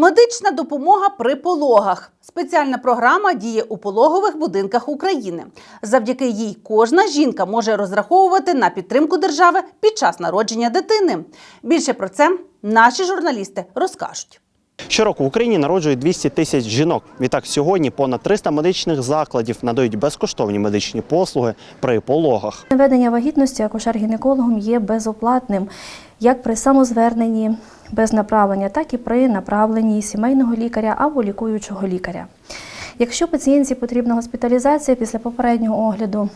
Медична допомога при пологах. Спеціальна програма діє у пологових будинках України. Завдяки їй кожна жінка може розраховувати на підтримку держави під час народження дитини. Більше про це наші журналісти розкажуть. Щороку в Україні народжують 200 тисяч жінок. Відтак сьогодні понад 300 медичних закладів надають безкоштовні медичні послуги при пологах. Ведення вагітності акушер-гінекологом є безоплатним як при самозверненні без направлення, так і при направленні сімейного лікаря або лікуючого лікаря. Якщо пацієнтці потрібна госпіталізація після попереднього огляду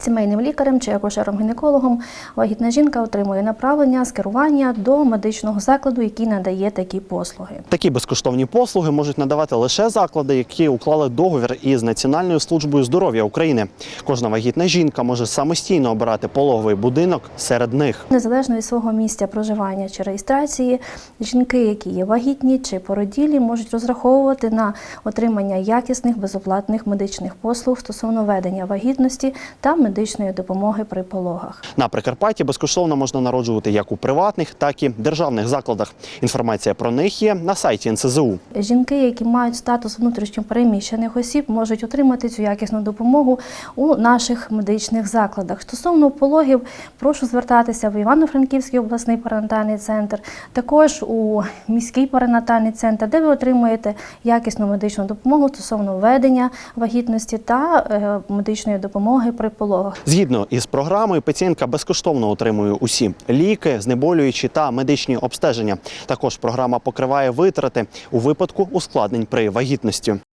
сімейним лікарем чи акушером-гінекологом, вагітна жінка отримує направлення, скерування до медичного закладу, який надає такі послуги. Такі безкоштовні послуги можуть надавати лише заклади, які уклали договір із Національною службою здоров'я України. Кожна вагітна жінка може самостійно обирати пологовий будинок серед них. Незалежно від свого місця проживання чи реєстрації, жінки, які є вагітні чи породілі, можуть розраховувати на отримання якісних безоплатних медичних послуг стосовно ведення вагітності та медичної допомоги при пологах. На Прикарпатті безкоштовно можна народжувати як у приватних, так і державних закладах. Інформація про них є на сайті НСЗУ. Жінки, які мають статус внутрішньо переміщених осіб, можуть отримати цю якісну допомогу у наших медичних закладах. Стосовно пологів, прошу звертатися в Івано-Франківський обласний перинатальний центр, також у міський перинатальний центр, де ви отримуєте якісну медичну допомогу стосовно ведення вагітності та е, медичної допомоги при пологах. Згідно із програмою, пацієнтка безкоштовно отримує усі ліки, знеболюючі та медичні обстеження. Також програма покриває витрати у випадку ускладнень при вагітності.